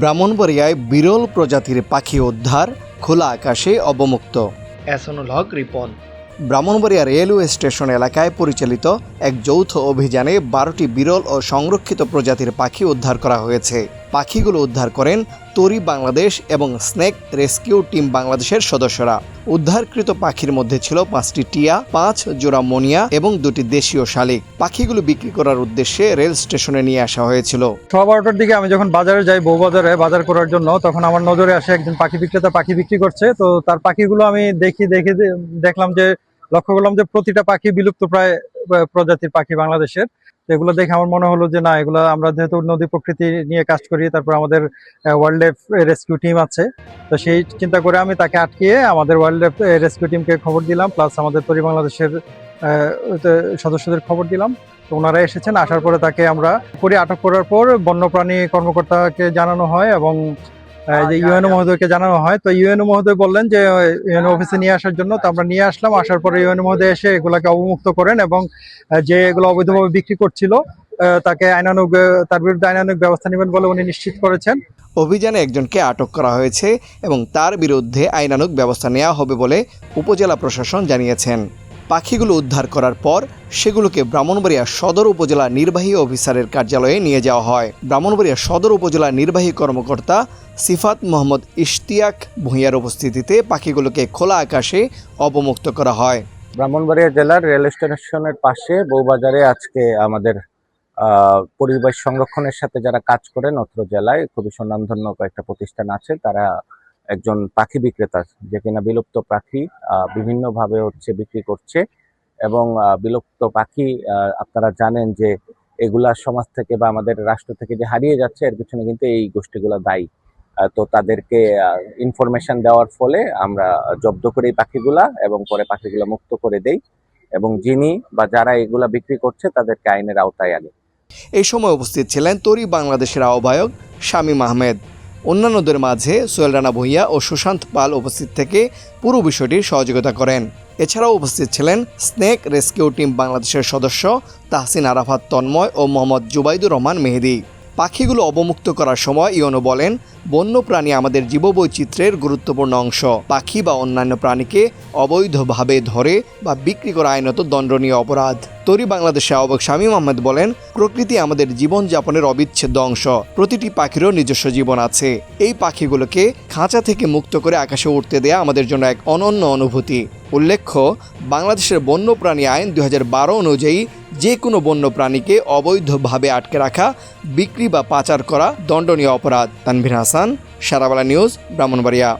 ব্রাহ্মণবাড়িয়ায় বিরল প্রজাতির পাখি উদ্ধার খোলা আকাশে অবমুক্ত। এসনুল হক রিপন। ব্রাহ্মণবাড়িয়া রেলওয়ে স্টেশন এলাকায় পরিচালিত এক যৌথ অভিযানে বারোটি বিরল ও সংরক্ষিত প্রজাতির পাখি উদ্ধার করা হয়েছে। পাখিগুলো উদ্ধার করেন তরি বাংলাদেশ এবং স্নেক রেস্কিউ টিম বাংলাদেশের সদস্যরা। উদ্ধারকৃত পাখির মধ্যে ছিল পাঁচটি টিয়া, পাঁচ জোড়া মনিয়া এবং দুটি দেশীয় শালিক। পাখিগুলো বিক্রি করার উদ্দেশ্যে রেল স্টেশনে নিয়ে আসা হয়েছিল। সোয়া বারোটার দিকে আমি যখন বাজারে যাই বউ বাজারে, বাজার করার জন্য, তখন আমার নজরে আসে একজন পাখি বিক্রেতা পাখি বিক্রি করছে। তো তার পাখিগুলো আমি দেখি, দেখে দেখলাম যে, লক্ষ্য করলাম যে প্রতিটা পাখি বিলুপ্ত প্রায় প্রজাতির পাখি বাংলাদেশের। এগুলো দেখে আমার মনে হলো যে না, এগুলো আমরা যেহেতু নদী প্রকৃতি নিয়ে কাজ করি, তারপর আমাদের ওয়াইল্ড লাইফ রেস্কিউ টিম আছে। তো সেই চিন্তা করে আমি তাকে আটকিয়ে আমাদের ওয়াইল্ড লাইফ রেস্কিউ টিমকে খবর দিলাম প্লাস আমাদের তরি বাংলাদেশের সদস্যদের খবর দিলাম। তো ওনারা এসেছেন, আসার পরে তাকে আমরা করে, আটক করার পর বন্যপ্রাণী কর্মকর্তাকে জানানো হয় এবং যে ইউএনও মহোদয়কে জানানো হয় তো ইউএনও মহোদয় বললেন যে ইউএনও অফিসে নিয়ে আসার জন্য তো আমরা নিয়ে আসলাম আসার পরে ইউএনও মহোদয় এসে এগুলাকে অবমুক্ত করেন এবং যে এগুলো অবৈধভাবে বিক্রি করছিল তাকে আইনানুগ তার বিরুদ্ধে আইনানুগ ব্যবস্থা নেবেন বলে উনি নিশ্চিত করেছেন। অভিযানে একজনকে আটক করা হয়েছে এবং তার বিরুদ্ধে আইনানুগ ব্যবস্থা নেওয়া হবে বলে উপজেলা প্রশাসন জানিয়েছেন। পাখিগুলো উদ্ধার করার পর সেগুলোকে ব্রাহ্মণবাড়িয়া সদর উপজেলা নির্বাহী অফিসারের কার্যালয়ে নিয়ে যাওয়া হয়। ব্রাহ্মণবাড়িয়া সদর উপজেলা নির্বাহী কর্মকর্তা সিফাত মোহাম্মদ ইশতিয়াক ভূঁইয়ার উপস্থিতিতে পাখিগুলোকে খোলা আকাশে অবমুক্ত করা হয়। ব্রাহ্মণবাড়িয়া জেলার রেল স্টেশনের পাশে বউবাজারে আজকে আমাদের পরিবেশ সংরক্ষণের সাথে যারা কাজ করেন অত্র জেলায় খুবই সুনামধন্য কয়েকটা প্রতিষ্ঠান আছে, তারা একজন পাখি বিক্রেতা যে কিনা বিলুপ্ত পাখি বিভিন্নভাবে হচ্ছে বিক্রি করছে এবং বিলুপ্ত পাখি আপনারা জানেন যে এগুলা সমাজ থেকে বা আমাদের রাষ্ট্র থেকে যে হারিয়ে যাচ্ছে, এর পিছনে কিন্তু এই গোষ্ঠীগুলো দায়ী। তো তাদেরকে ইনফরমেশন দেওয়ার ফলে আমরা জব্দ করি পাখিগুলা এবং পরে পাখিগুলো মুক্ত করে দেই এবং যিনি বা যারা এগুলা বিক্রি করছে তাদেরকে আইনের আওতায় আনে। এই সময় উপস্থিত ছিলেন তরি বাংলাদেশের আহ্বায়ক শামীম আহমেদ। অন্যান্যদের মাঝে সোহেল রানা ভূঁইয়া ও সুশান্ত পাল উপস্থিত থেকে পুরো বিষয়টির সহযোগিতা করেন। এছাড়াও উপস্থিত ছিলেন স্নেক রেস্কিউ টিম বাংলাদেশের সদস্য তাহসিন আরাফাত তন্ময় ও মোহাম্মদ জুবাইদুর রহমান মেহেদি। পাখিগুলো অবমুক্ত করার সময় ইয়নো বলেন, বন্যপ্রাণী আমাদের জীববৈচিত্র্যের গুরুত্বপূর্ণ অংশ। পাখি বা অন্যান্য প্রাণীকে অবৈধভাবে ধরে বা বিক্রি করা আইনত দণ্ডনীয় অপরাধ। তরি বাংলাদেশে আহ্বায়ক শামীম আহমেদ বলেন, প্রকৃতি আমাদের জীবনযাপনের অবিচ্ছেদ্য অংশ। প্রতিটি পাখিরও নিজস্ব জীবন আছে। এই পাখিগুলোকে খাঁচা থেকে মুক্ত করে আকাশে উঠতে দেয়া আমাদের জন্য এক অনন্য অনুভূতি। উল্লেখ্য, বাংলাদেশের বন্যপ্রাণী আইন দুই হাজার বারো অনুযায়ী যে কোনো বন্য প্রাণীকে অবৈধভাবে আটকে রাখা, বিক্রি বা পাচার করা দণ্ডনীয় অপরাধ। তানভীর হাসান, সারাবালা নিউজ, ব্রাহ্মণবাড়িয়া।